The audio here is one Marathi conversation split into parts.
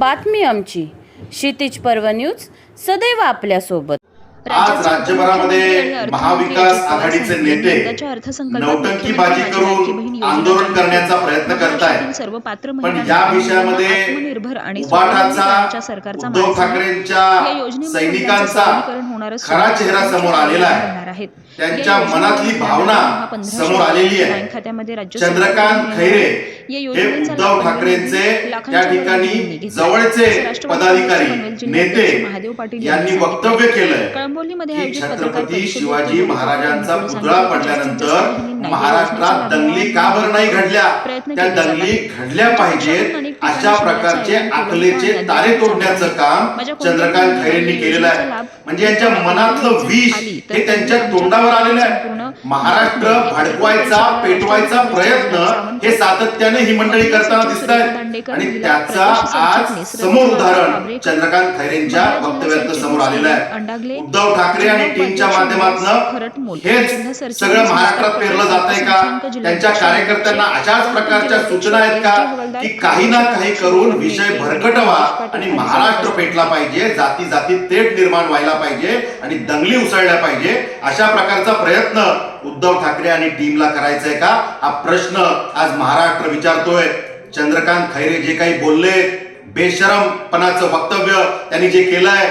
बातमी आमची. क्षितिज पर्व न्यूज सदैव आपल्यासोबत. आज राज्यभरामध्ये महाविकास आघाडीचे नेते नौटंकीबाजी करून आंदोलन करण्याचा प्रयत्न करतायत सर्व पात्र पण या विषयामध्ये सरकारचा उद्धव ठाकरेंच्या सैनिकांचा खरा चेहरा समोर आलेला आहे. त्यांच्या मनातली भावना समोर आलेली आहे चंद्रकांत खैरे हे उद्धव ठाकरेंचे त्या ठिकाणी. जवळचे पदाधिकारी नेते जिल्हाध्यक्ष महादेव पाटील यांनी. वक्तव्य केलंय कळंबोलीमध्ये की आयोजित पत्रकार छत्रपती शिवाजी महाराजांचा. पुतळा पडल्यानंतर महाराष्ट्रात दंगली का बरं नाही घडल्या त्या दंगली. घडल्या पाहिजेत अशा प्रकारचे आकलेचे तारे तोडण्याचं काम चंद्रकांत खैरेंनी केलेलं आहे. म्हणजे यांच्या मनातलं विष हे त्यांच्या तोंडावर आलेलं आहे. महाराष्ट्र भडकवायचा पेटवायचा प्रयत्न हे सातत्याने ही मंडळी करताना दिसत आहेत आणि त्याचा आज समोर उदाहरण चंद्रकांत खैरेंच्या वक्तव्यात समोर आलेलं आहे. उद्धव ठाकरे आणि टीमच्या माध्यमातून हेच सगळं महाराष्ट्रात पेरलं जात आहे का? त्यांच्या कार्यकर्त्यांना अशाच प्रकारच्या सूचना आहेत का? की काही ना काही करून विषय भरकटवा आणि महाराष्ट्र पेटला पाहिजे जाती जाती तेट निर्माण व्हायला पाहिजे आणि दंगली उसळल्या पाहिजे. अशा प्रकारचा प्रयत्न उद्धव ठाकरे आणि टीमला करायचा आहे का? हा प्रश्न आज महाराष्ट्र विचारतोय. चंद्रकांत खैरे जे काही बोलले बेशरमपणाचं वक्तव्य त्यांनी जे केलंय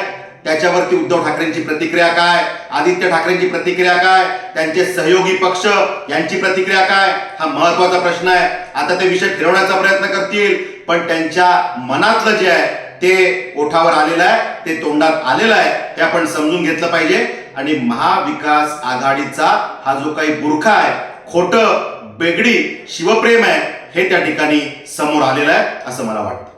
त्याच्यावरती उद्धव ठाकरेंची प्रतिक्रिया काय? आदित्य ठाकरेंची प्रतिक्रिया काय? त्यांचे सहयोगी पक्ष यांची प्रतिक्रिया काय? हा महत्त्वाचा प्रश्न आहे. आता ते विषय फिरवण्याचा प्रयत्न करतील पण त्यांच्या मनातलं जे आहे ते ओठावर आलेलं आहे ते तोंडात आलेलं आहे हे आपण समजून घेतलं पाहिजे. आणि महाविकास आघाडीचा हा जो काही बुरखा आहे खोट बेगडी शिवप्रेम आहे हे त्या ठिकाणी समोर आलेलं आहे असं मला वाटतं.